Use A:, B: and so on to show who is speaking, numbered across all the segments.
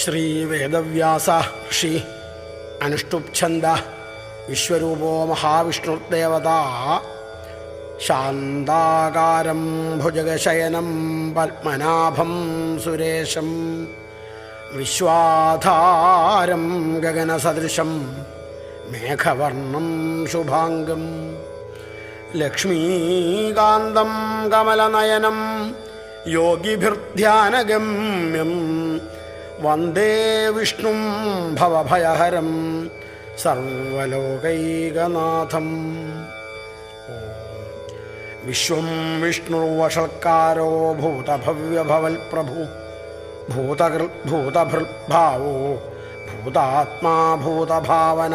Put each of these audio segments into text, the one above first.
A: ശ്രീവേദവ്യാസ ഋഷി അനുഷ്ടുപ്ഛന്ദ വിശ്വരൂപോ മഹാവിഷ്ണുദേവത ശാന്താകാരം ഭുജഗശയനം പത്മനാഭം സുരേശം വിശ്വാധാരം ഗഗനസദൃശം മേഘവർണം ശുഭാംഗം ലക്ഷ്മീകാന്തം കമലനയനം യോഗിഭിർധ്യാനഗമ്യം വന്ദേ വിഷ്ണും ഭവഭയഹരം സർവലോകൈകനാഥം. വിശ്വം വിഷ്ണുർവഷൽക്കാരോ ഭൂതഭവ്യഭവൽപ്രഭു ഭൂതകൃ ഭൂതഭൃദ്ഭാവോ ഭൂതാത്മാ ഭൂതഭാവന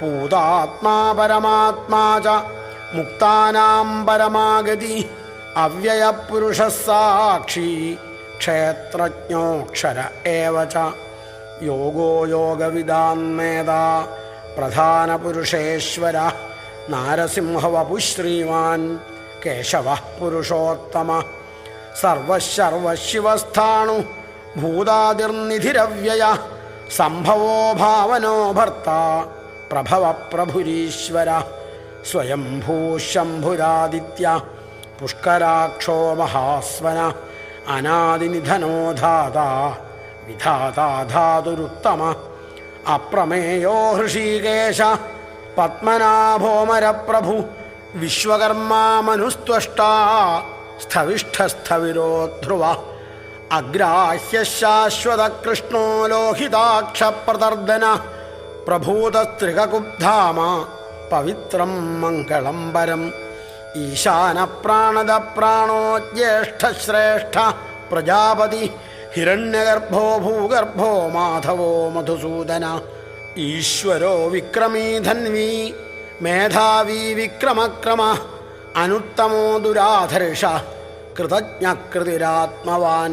A: പൂതാത്മാ പരമാത്മാ ച മുക്താനാം പരമാഗതി അവ്യയപുരുഷ ഏവ ച. യോഗോ യോഗവിദാന്മേത പ്രധാനപുരുഷേശ്വര നാരസിംഹവപു ശ്രീമാൻ കേശവ പുരുഷോത്തമ. സർവശർവശിവസ്ഥാണു. ഭൂതാതിർനിധിരവ്യയ. സംഭവോ ഭാവനോ ഭർത്ത. പ്രഭവ പ്രഭുരീശ്വര. സ്വയംഭൂശംഭുരാദിത്യ പുഷ്കരാക്ഷോ മഹാസ്വന. അനാദിനിധനോ ധാത വിധാതാധാതുരുത്തമ അപ്രമേയോ ഹൃഷീകേശ പത്മനാഭോമരപ്രഭു വിശ്വകർമാമനുസ്ത്വഷ്ടാ സ്ഥവിഷ്ഠസ്ഥവിരോ ധ്രുവ അഗ്രാഹ്യശാശ്വതകൃഷ്ണോ ലോഹിതാക്ഷപ്രദർദന പ്രഭൂതസ്ത്രികുബ്ധാമ പവിത്രം മംഗളം പരം ഈശാനപ്രാണദ പ്രാണോ ജ്യേഷ്ഠശ്രേഷ്ഠ പ്രജാപതി ഹിരണ്യഗർഭോ ഭൂഗർഭോ മാധവോ മധുസൂദന. ഈശ്വരോ വിക്രമീ ധന്വീ മേധാവീ വിക്രമക്രമ അനുത്തമോ ദുരാധർഷ കൃതജ്ഞകൃതിരാത്മവാൻ.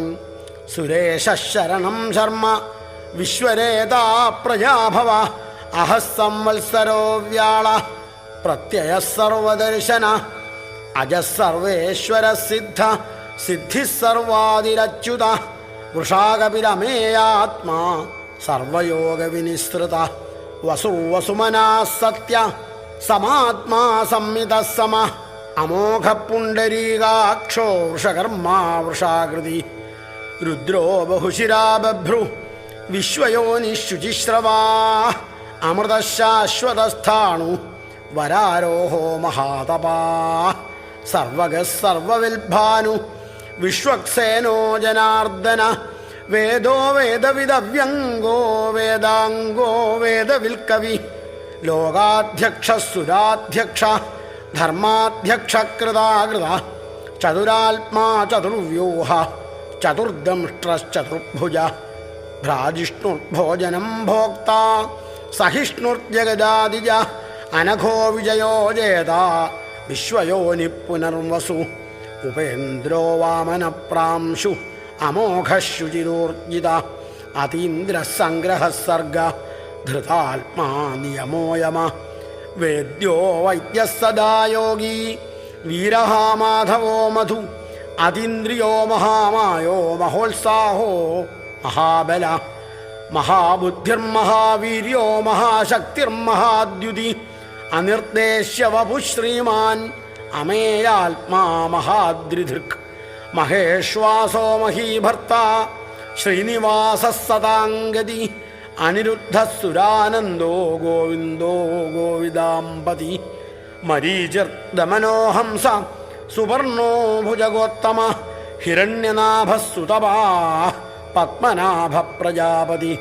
A: സുരേശരണം ശർമ്മ വിശ്വരേതാ പ്രജാഭവ അഹ സംവത്സരോ വ്യാള പ്രത്യയ സർവദർശന അജ സർവേശ്വര സിദ്ധ സിദ്ധിസർവാതിരച്യുത വൃഷാകപിലമേയാത്മാ വൃഷാകപിരമേയാത്മാ സർവയോഗ വിനിസൃത വസു വസുമനാ സത്യ സമാത്മാ സംമിത സമ അമോഘ പുണ്ടരീകാക്ഷോ വൃഷകർമാ വൃഷാകൃതി രുദ്രോ ബഹുശിരാബഭ്രു വിശ്വയോനിശുചിശ്രവാ അമൃതശാശ്വതസ്ഥാണു വരാരോഹോ മഹാതപാ. സർവഗ സർവവിൽഭാനു വിശ്വക്സേനോ ജനാർദ്ദന വേദോ വേദവിദവ്യംഗോ വേദാംഗോ വേദവിൽക്കവി ലോകാധ്യക്ഷ സുരാധ്യക്ഷ ധർമാധ്യക്ഷ കൃതാകൃത ചതുരാത്മാ ചതുർവ്യൂഹ ചതുർദംഷ്ട്രശ്ചതുർഭുജ ഭ്രാജിഷ്ണുർഭോജനം ഭോക്ത സഹിഷ്ണുർജഗജാതിജ അനഘോ വിജയോ ജേത വിശ്വയോനി പുനർവസു ഉപേന്ദ്രോ വാമനപ്രാംശു. അമോഘശുചിരോർജിത. അതീന്ദ്രസംഗ്രഹസർഗ. ധൃതാത്മാ നിയമോയമ. വേദ്യോ വൈദ്യ സദാ യോഗി വീരഹാ മാധവോ മധു. അതീന്ദ്രിയോ മഹാമായോ മഹോത്സാഹോ മഹാബല. മഹാബുദ്ധിർമഹാവീര്യോ മഹാശക്തിർമഹാദ്യുതി. അനിർദ്ദേശ്യ ശ്രീമാൻ അമേയാത്മാ മഹാദ്രിധൃക് മഹേശ്വാസോ മഹീഭർത്ത ശ്രീനിവാസ സദാംഗതി അനിരുദ്ധ സുരാനന്ദോ ഗോവിന്ദോ ഗോവിദാമ്പതി മരീചർദമനോഹംസ സുവർണോ ഭുജഗോത്തമ ഹിരണ്യനാഭസുതപാ പത്മനാഭ പ്രജാപതി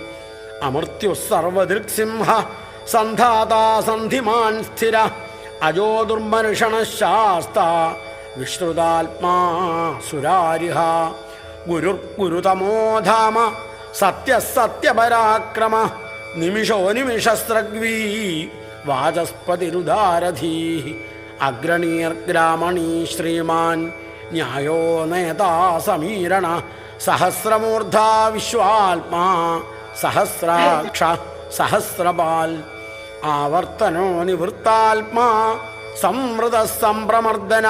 A: അമൃത്യു സർവദൃക്സിംഹ സന്ധാതാ സന്ധിമാൻ സ്ഥിര അജോ ദുർമർഷണ ശാസ്ത വിശ്രുതാത്മാ സുരാരിഹ. ഗുരുർ ഗുരുതമോ ധാമ സത്യസത്യപരാക്രമ നിമിഷോ നിമിഷസ്രഗ്വീ വാചസ്പതിരുദാരധീ. അഗ്രണീർഗ്രാമണീ ശ്രീമാൻ ന്യായോ നേതാ സമീരണ സഹസ്രമൂർധാ വിശ്വാത്മാ സഹസ്രാക്ഷ. സഹസ്രപാൽ ആവർത്തനോ നിവൃത്താത്മാ സംവൃത സംപ്രമർദ്ദന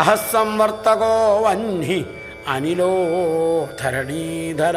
A: അഹസംവർത്തകോ വന്നി അനിലോ ധരണീധര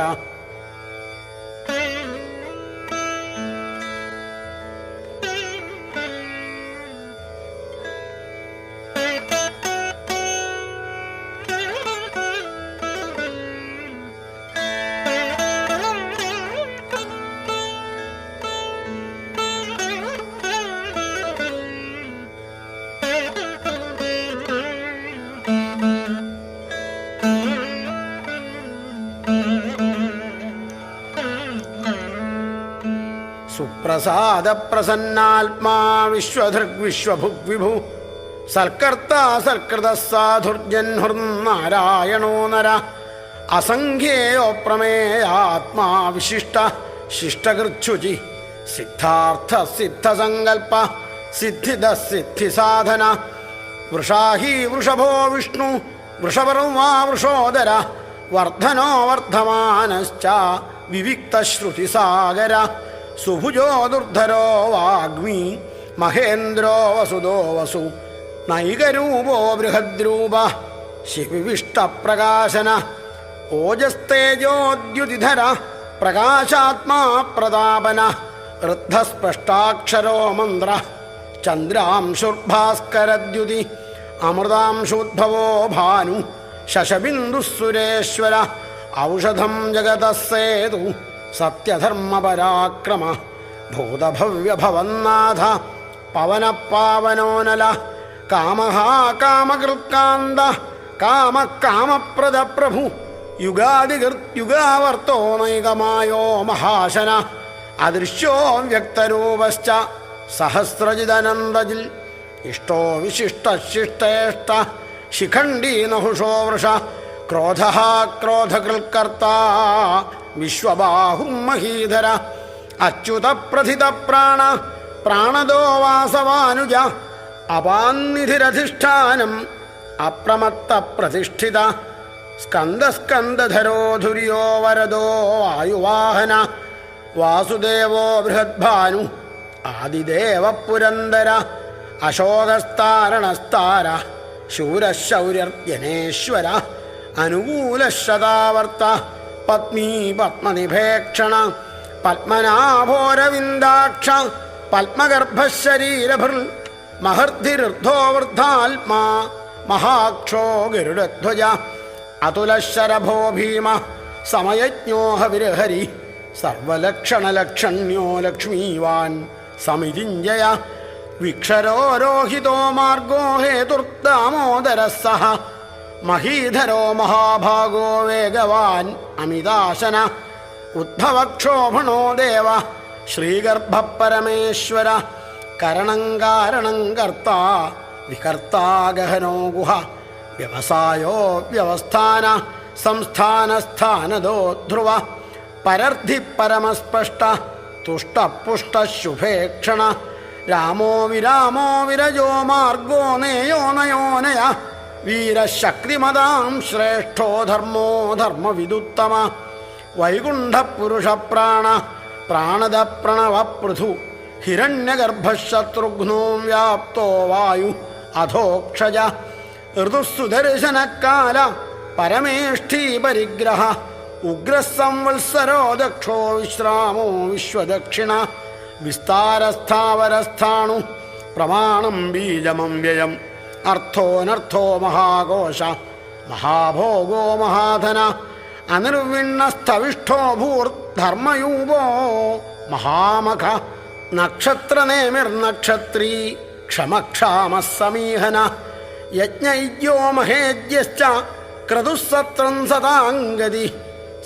A: പ്രസാദപ്രസന്നാത്മാ വിശ്വധൃഗ്വിശ്വഭുഗ്വിഭു. സർക്കർത്ത സൽകൃത സാധുർജൻഹുർനാരായണോ നര. അസംഖ്യേയോ പ്രമേയാത്മാ വിശിഷ്ട. ശിഷ്ടകൃച്ഛുചി. സിദ്ധാർത്ഥ സിദ്ധസങ്കൽപ്പ. സിദ്ധിദ സിദ്ധി സാധന വൃഷാഹി വൃഷഭോ വിഷ്ണു. വൃഷപർവാ വൃഷോദര. വർദ്ധനോ വർദ്ധമാനശ്ച വിവിക്തശ്രുതിസാഗര സുഭുജോ ദുർധരോ വാഗ്മി മഹേന്ദ്രോ വസുതോ വസു നൈകരൂപോ ബൃഹദ്രൂപ ശിവിവിഷ്ടപ്രകാശന ഓജസ്തേജോദ്യുതിധര പ്രകാശാത്മാ പ്രതാപന ഋദ്ധസ്പഷ്ടാക്ഷരോ മന്ത്ര ചന്ദ്രാംശുർഭാസ്കരദ്യുതി അമൃതാംശോദ്ഭവോ ഭാനു ശശബിന്ദുസുരേശ്വര ഔഷധം ജഗതസേതു സത്യധർമ്മപരാക്രമ ഭൂതഭവ്യഭവന്നാഥ പവനപാവനോനല കാമഹ കാമകൃത്കാന്ത കാമകാമപ്രദ പ്രഭു യുഗാദികൃത്യുഗാവർത്തോ നൈകമായോ മഹാശന അദൃശ്യോ വ്യക്തരൂപശ്ച സഹസ്രജിതനന്ദജിൽ ഇഷ്ടോ വിശിഷ്ടശിഷ്ടേഷ്ട ശിഖണ്ഡീ നഹുഷോ വൃഷ ക്രോധ വിശ്വബാഹുർമഹീധര അച്യുത പ്രഥിത പ്രാണ പ്രാണദോ വാസവാനുജ അപാന്നിധിരധിഷ്ഠാനം അപ്രമത്ത പ്രതിഷ്ഠിത സ്കന്ധസ്കന്ധരോ ധുര്യോ വരദോ വായുവാഹന വാസുദേവോ ബൃഹദ്ഭാനു ആദിദേവ പുരന്ദര അശോകസ്താരണസ്താര ശൂരശൗര്യർജനേശ്വര അനുകൂലശതാവർത്ത പത്മീ പത്മനിഭേക്ഷണ പത്മനാഭോരവിന്ദാക്ഷ പത്മഗർഭശരീരഭൃ മഹർദ്ധിരുദ്ധോ വൃദ്ധാത്മാ മഹാക്ഷോ ഗരുഡധ്വജ അതുലശരഭോ ഭീമ സമയജ്ഞോഹ വിരഹരി സർവലക്ഷണലക്ഷണ്യോ ലക്ഷ്മീവാൻ സമിതിഞ്ജയ വിക്ഷരോരോഹിതോ മാർഗോ ഹേതുർദാമോദര മഹീധരോ മഹാഭാഗോ വേഗവാൻ അമിതാശന ഉദ്ഭവക്ഷോഭണോ ദേവ ശ്രീഗർഭപരമേശ്വര കരണം കാരണം കർത്ത വികർത്താ ഗഹനോ ഗുഹ വ്യവസായോ വ്യവസ്ഥാന സംസ്ഥാനസ്ഥാനദോ ധ്രുവ പരർദ്ധി പരമസ്പഷ്ട തുഷ്ടപുഷ്ടശുഭേക്ഷണ രാമോ വിരാമോ വിരജോ മാർഗോ നേയോ നയോനയ വീരശക്തിമതാം ശ്രേഷ്ഠോ ധർമ്മോ ധർമ്മവിദുത്തമ. വൈകുണ്ഠപുരുഷപ്രാണ പ്രാണദ പ്രണവ പൃഥു. ഹിരണ്യഗർഭശത്രുഘ്നോ വ്യാപ്തോ വായു അധോക്ഷജ. ഋതുസുദർശനക്കാല പരമേഷ്ഠീ പരിഗ്രഹ. ഉഗ്രസംവത്സരോ ദക്ഷോ വിശ്രാമോ വിശ്വദക്ഷിണ. വിസ്താരസ്ഥാവരസ്ഥാണു പ്രമാണം ബീജമം അർത്ഥോനർത്ഥോ മഹാഘോഷ മഹാഭോഗോ മഹാധന അനിർവിണ്ണസ്ഥവിഷ്ഠോ ഭൂർധർമ്മയൂപോ മഹാമഖ നക്ഷത്രനേമിർനക്ഷത്രീ ക്ഷമക്ഷാമ സമീഹന യജ്ഞയോ മഹേജ്യശ്ച ക്രതുസത്രം സദാംഗതി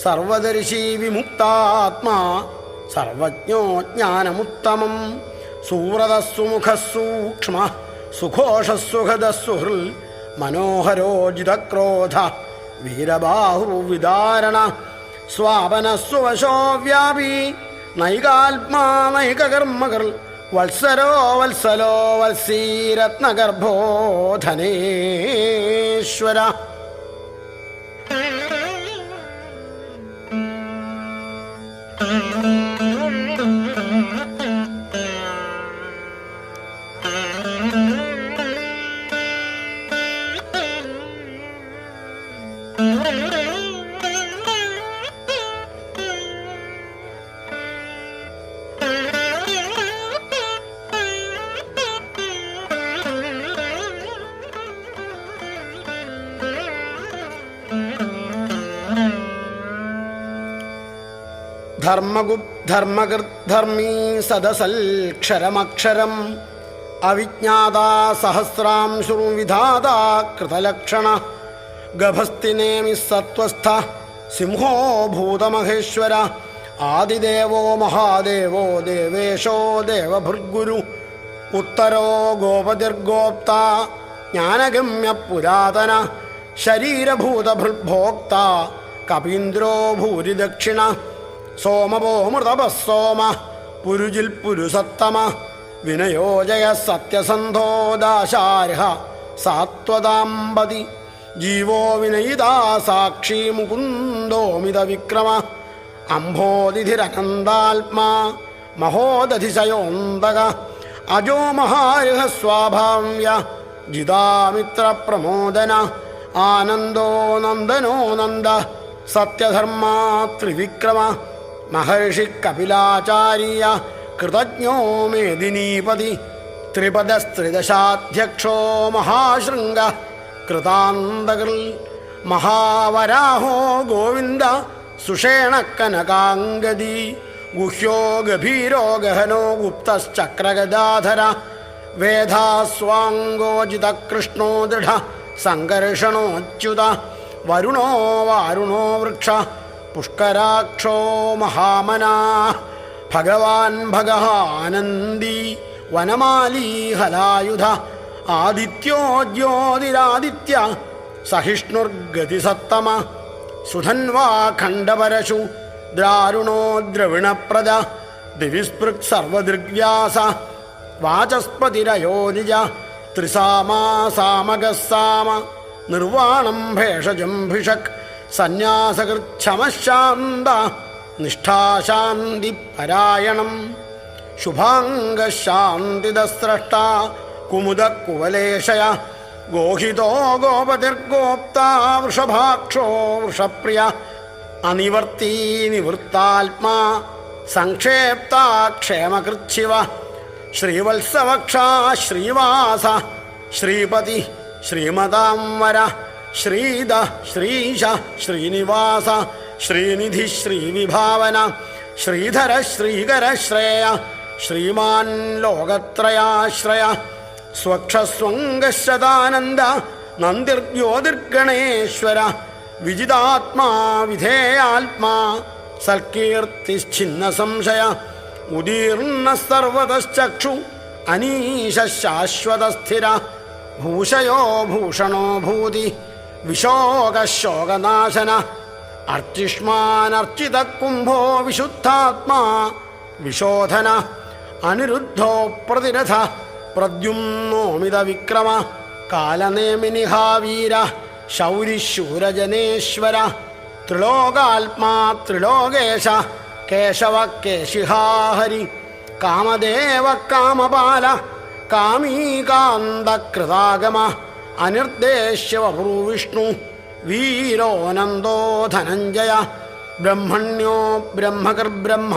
A: സർവദർശി വിമുക്താത്മാ സർവജ്ഞോ ജ്ഞാനമുത്തമം സൂറതസ്സുമുഖസൂക്ഷ്മ സുഘോഷസുഹൃദസുഹൃൽ മനോഹരോജിതക്രോധ വീരബാഹുവിദാരണ സ്വാപനസ്വശോ വ്യാപി നൈകാത്മാ നൈകകർമ്മകൾ വത്സരോ വത്സലോ വത്സീരത്നഗർഭോ ധനേശ്വര ധർമ്മഗുപ് ധർമ്മകൃദ്ധർമ്മീ സദസൽക്ഷരമക്ഷരം അവിജ്ഞാതാ സഹസ്രാംശുർവിധാതാ കൃതലക്ഷണ. ഗഭസ്തിനേമി സത്വസ്ഥ സിംഹോ ഭൂതമഹേശ്വര. ആദിദേവോ മഹാദേവോ ദേവേശോ ദേവഭൃഗുരു. ഉത്തരോ ഗോപതിർഗോപ്ത ജ്ഞാനഗമ്യ പുരാതന. ശരീരഭൂതഭൃഭോക്ത കപീന്ദ്രോ ഭൂരിദക്ഷിണ. സോമവോ മൃതപ സോമ പുരുജിൽ പുരുസത്തമ വിനയോജയ സത്യസന്ധോ ദാശാർഹ സാത്വതാമ്പതി ജീവോ വിനയിതാ സാക്ഷി മുകുന്ദോമിത വിക്രമ അംഭോതിഥിരനന്താത്മാ മഹോദധിശയോന്തക അജോ മഹാരഹ സ്വാഭാവ്യ ജിതാമിത്ര പ്രമോദന ആനന്ദോ നന്ദനോ നന്ദ സത്യധർമാ ത്രിവിക്രമ മേദിനീപതി ത്രിപദസ്ത്രിദശാധ്യക്ഷോ മഹാശൃംഗ കൃതാന്തകൃൽ മഹാവരാഹോ ഗോവിന്ദ സുഷേണ കനകാംഗതി ഗുഹ്യോ ഗഭീരോ ഗഹനോ ഗുപ്തശ്ചക്രഗദാധര വേദാസ്വാംഗോജിത കൃഷ്ണോ ദൃഢ സംഘർഷണോച്യുത വരുണോ വാരുണോ വൃക്ഷ പുഷ്കരാക്ഷോ മഹാമനാ. ഭഗവാൻ ഭഗഹാനന്ദി വനമാലീ ഹലായുധ ആദിത്യോ ജ്യോതിരാദിത്യ. സഹിഷ്ണുർഗതിസത്തമ. സുധന്വാ ഖണ്ഡപരശു. ദ്രാരുണോ ദ്രവിണപ്രദ. ദിവിസ്പൃക് സർവദൃഗ്വ്യാസ വാചസ്പതിരയോനിജ ത്രിസാമാ സാമഗസാമ നിർവാണം ഭേഷജം ഭിഷക്. സന്യാസകൃച്ഛമശാന്ത നിഷ്ഠാശാന്തി പരായണം ശുഭാംഗശാന്തിദസ്രഷ്ട കുമുദ കുവലേശയ ഗോഹിതോ ഗോപതിർഗോപ്ത വൃഷഭാക്ഷോ വൃഷപ്രിയ അനിവർത്തി നിവൃത്താത്മാ സംക്ഷേപ്താക്ഷേമകൃച്ഛിവ ശ്രീവത്സവക്ഷ ശ്രീവാസ ശ്രീപതി ശ്രീമതാംവര ശ്രീദ ശ്രീശ ശ്രീനിവാസ ശ്രീനിധി ശ്രീവിഭാവന ശ്രീധര ശ്രീകര ശ്രേയ ശ്രീമാൻ ലോകത്രയാശ്രയ സ്വക്ഷസ്വംഗശതാനന്ദ നന്ദിർഗ്യോതിർഗണേശ്വര വിജിതാത്മാ വിധേയാത്മാ സൽകീർത്തിശ്ചിന്ന സംശയ ഉദീർണ സർവതശ്ചക്ഷു അനീശ ശാശ്വതസ്ഥിര ഭൂഷയോ ഭൂഷണോ ഭൂതി വിശോകശോകനാശന. അർച്ചിഷ്മാനർച്ചിത കുംഭോ വിശുദ്ധാത്മാ. വിശോധന. അനിരുദ്ധോ പ്രതിരഥ. പ്രദ്യുംനോമിത വിക്രമ കാലനേമിനിഹാവീര. ശൗരിശൂരജനേശ്വര. ത്രിലോകാത്മാ ത്രിലോകേശ. കേശവ കേശിഹാഹരി കാമദേവ കാമപാല കാമീകാന്തകൃതാഗമ. അനിർദ്ദേശ്യ വപുർവിഷ്ണു വീരോനന്ദോ ധനഞ്ജയ. ബ്രഹ്മണ്യോ ബ്രഹ്മകർബ്രഹ്മ.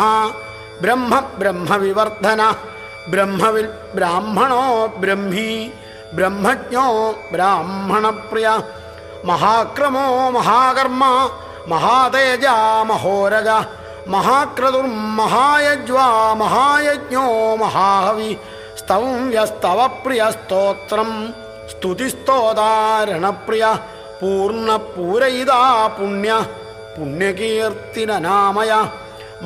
A: ബ്രഹ്മ ബ്രഹ്മവിവർദ്ധന ബ്രഹ്മവിൽ ബ്രാഹ്മണോ ബ്രഹ്മി. ബ്രഹ്മജ്ഞോ ബ്രാഹ്മണപ്രിയ. മഹാക്രമോ മഹാകർമ്മ. മഹാതേജ മഹോരഗ മഹാക്രതുർമഹായജ്വാ മഹായജ്ഞോ മഹാഹവി. സ്തവ്യസ്തവ പ്രിയ സ്തോത്രം സ്തുതിസ്തോതാരണപ്രിയ പൂർണ പൂരയിതാ പുണ്യ പുണ്യകീർത്തിനനാമയ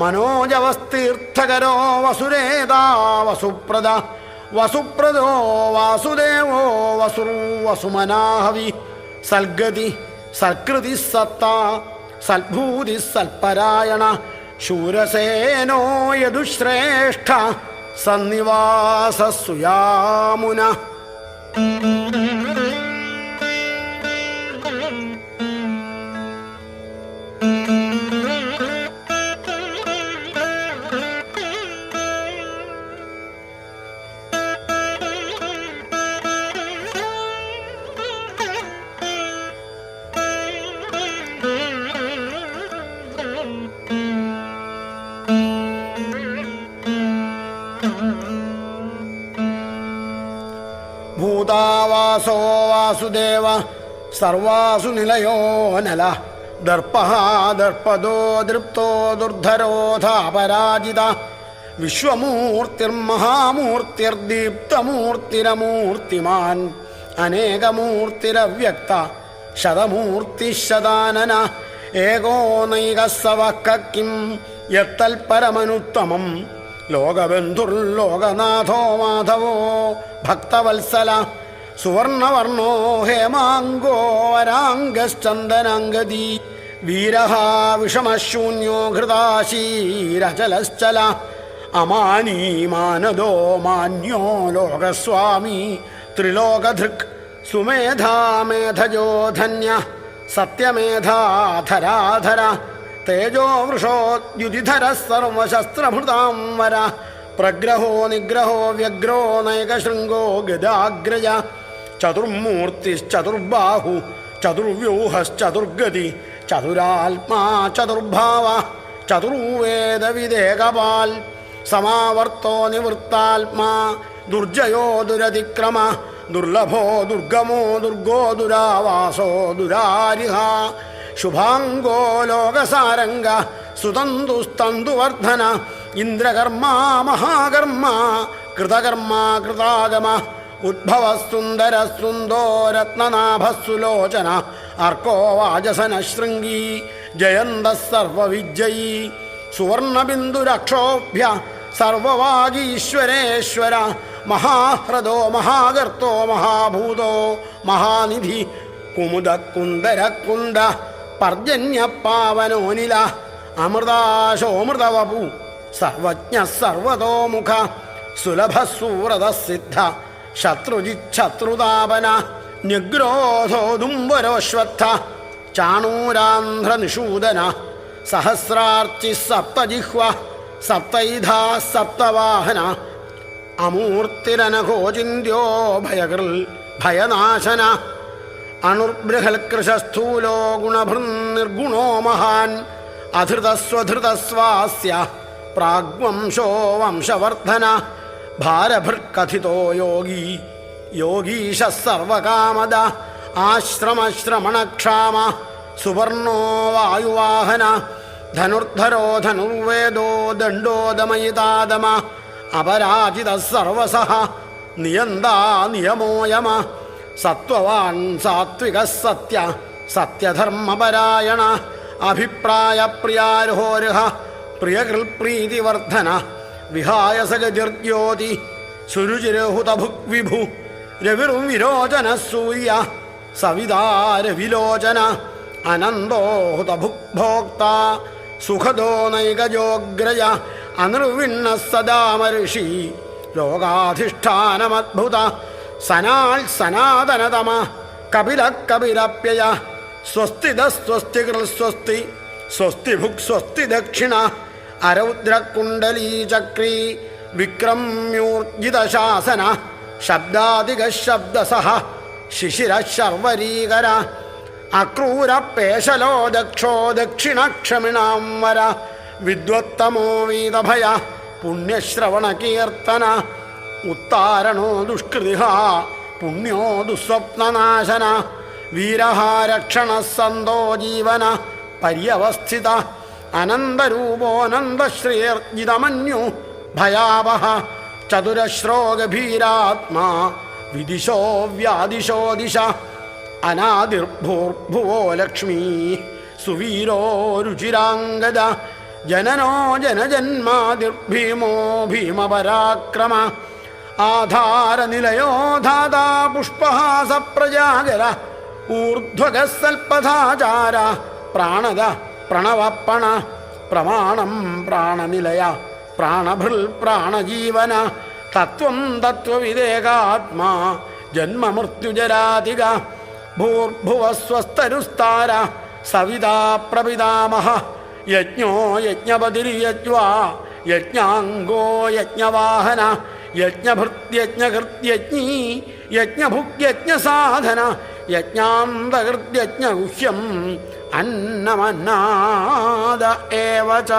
A: മനോജവസ്തീർത്ഥകരോ വസുരേതാ വസുപ്രദ വസുപ്രദോ വാസുദേവോ വസുർ വസുമനാഹവി സൽഗതി സൽകൃതി സത്ത സൽഭൂതി സൽപരായണ ശൂരസേനോ യദുശ്രേഷ്ഠ സന്നിവാസ Música വാസുദേവ സർവാസു നിലയോ നല ദർപ്പ ദർപ്പദോ ദൃപ്തോ ദുർധരോധാപരാജിത വിശ്വമൂർത്തിർമഹാമൂർത്തിർദീപ്തമൂർത്തിരമൂർത്തിമാൻ അനേകമൂർത്തിരവ്യക്ത ശതമൂർത്തിശതാനന ഏകോ നൈകസവക്കിം യത്തൽപരമനുത്തമം ലോകബന്ധുർലോകനാഥോ മാധവോ ഭക്തവത്സല സുവർണവർണോ ഹേമാങ്കോ വരാംഗശ്ചന്ദനാംഗതി വീരഃ വിഷമശൂന്യോ ഘൃതാശീരചലശ്ചല അമാനീ മാനദോ മാന്യോ ലോകസ്വാമി ത്രിലോകധൃക് സുമേധാമേധജോ ധന്യ സത്യമേധാധരാധര തേജോ വൃഷോദ്യുതിധര സർവശസ്ത്രഭൃതാം വര പ്രഗ്രഹോ നിഗ്രഹോ വ്യഗ്രോ നൈകശൃംഗോ ഗദാഗ്രജ ചതുർമൂർത്തിശ്ചതുർബാഹു ചതുർവ്യൂഹശ്ചതുർഗതി ചതുരാത്മാ ചതുർഭാവ ചതുർവേദവിദേകപാൽ സമാവർത്തോ നിവൃത്താത്മാ ദുർജയോ ദുരതിക്രമ ദുർലഭോ ദുർഗമോ ദുർഗോ ദുരാവാസോ ദുരാരിഹ ശുഭാംഗോ ലോകസാരംഗ സുതന്തുസ്തന്തുവർദ്ധന ഇന്ദ്രകർമ്മ മഹാകർമ്മ കൃതകർമ്മ കൃതാഗമ ഉദ്ഭവസുന്ദര സുന്ദോ രത്നനാഭസുലോചന അർക്കോ വാചസന ശൃംഗി ജയന്ത സർവവിജയീ സുവർണബിന്ദുരക്ഷോഭ്യ സർവവാഗീശ്വരേശ്വര മഹാഹ്രദോ മഹാഗർത്തോ മഹാഭൂതോ മഹാനിധി കുമുദ കുന്ദര കുന്ദ പർജന്യ പാവനോനില അമൃതാശോമൃതവപു സർവജ്ഞ സർവതോമുഖ സുലഭസൂരത സിദ്ധ ശത്രുജിച്ഛത്രുതാപന നിഗ്രോധോദുംബരോശ്വത്ഥ ചാണൂരാന്ധ്രനിഷൂദന സഹസ്രാർച്ചി സപ്തജിഹ്വ സപ്തൈധാ സപ്തവാഹന അമൂർത്തിരനഘോചിന്യോ ഭയകൃൽ ഭയനാശന അണുർബൃഹൽകൃശസ്ഥൂലോ ഗുണഭൃന്നിർഗുണോ മഹാൻ അധൃതസ്വധൃതസ്വാസ്യ പ്രാഗ്വംശോ വംശവർദ്ധന ഭാരഭൃക്കഥിതോ യോഗി. യോഗീശ സർവകാമദ ആശ്രമശ്രമണക്ഷാമ സുവർണോ വായുവാഹന ധനുർധരോ ധനുർവേദോ ദണ്ഡോദമയിതാദമ അപരാജിത സർവസഹ നിയന്താ നിയമോയമ സത്വവാൻ സാത്വിക സത്യ സത്യധർമ്മപരായണ അഭിപ്രായ പ്രിയാരോഹ പ്രിയകൃൽപ്രീതിവർദ്ധന വിഹായ സഗതിർജ്യോതി സുരുചിരഹുതഭുക് വിഭു. രവിറും വിരോചന സൂര്യ സവിതാരവിലോചന. അനന്തോഹുതഭുക്ഭോക്ത സുഖദോ നൈകജോഗ്രയ. അനിർവിണ്ണ സദാമർഷി ലോകാധിഷ്ഠാനമദ്ഭുത. സനാൽ സനാതനതമ. കപില കപിലപ്യയ. സ്വസ്തിദ സ്വസ്തികൃ സ്വസ്തി സ്വസ്തി ഭുക് സ്വസ്തി ദക്ഷിണ അരൗദ്രകുണ്ടലീ വിക്രമ്യൂർജിതശാസന ശബ്ദാധികശബ്ദസഹ ശിശിരശർവരീകര ശബ്ദാധിക ശബ്ദസഹ ശിശിര ശർവരീകര അക്രൂര പേശലോ ദക്ഷോ ദക്ഷിണക്ഷമിണാം വര വിദ്വത്തമോ വീതഭയ പുണ്യശ്രവണ കീർത്തന ഉത്താരണോ ദുഷ്കൃതിഹ പുണ്യോ ദുസ്വപ്നനാശന വീരഹാരക്ഷണ സന്തോ ജീവന പര്യവസ്ഥിത അനന്തരൂപോനന്ദശ്രീർജിതമന്യു ഭയാവഹ ചതുരശ്രോ ഗഭീരാത്മാ വിദിശോ വ്യാദിശോ ദിശ. അനാദിർഭൂർഭുവോ ലക്ഷ്മീ. സുവീരോ രുചിരാംഗജ ജനനോ ജനജന്മാതിർഭീമോ ഭീമപരാക്രമ ആധാരനിലയോ ധാതാ പുഷ്പഹാസ പ്രജാഗര ഊർധ്വഗസൽപഥാചാര പ്രാണത പ്രണവപ്പണ പ്രമാണം പ്രാണനിലയ പ്രാണഭൃൽ പ്രാണജീവന തത്വം തത്വവിവേകാത്മാ ജന്മമൃത്യുജരാതിക ഭൂർഭുവസ്വസ്തരുസ്താര സവിതാ പ്രപിതാമഹ യജ്ഞോ യജ്ഞപതിരിയജ്വാ യജ്ഞാംഗോ യജ്ഞവാഹന യജ്ഞഭൃത്യജ്ഞകൃത്യജ്ഞീ യജ്ഞഭുക്യജ്ഞസാധന യജ്ഞാന്തകൃത്യജ്ഞഗുഹ്യം अन्नमन्नाद एव च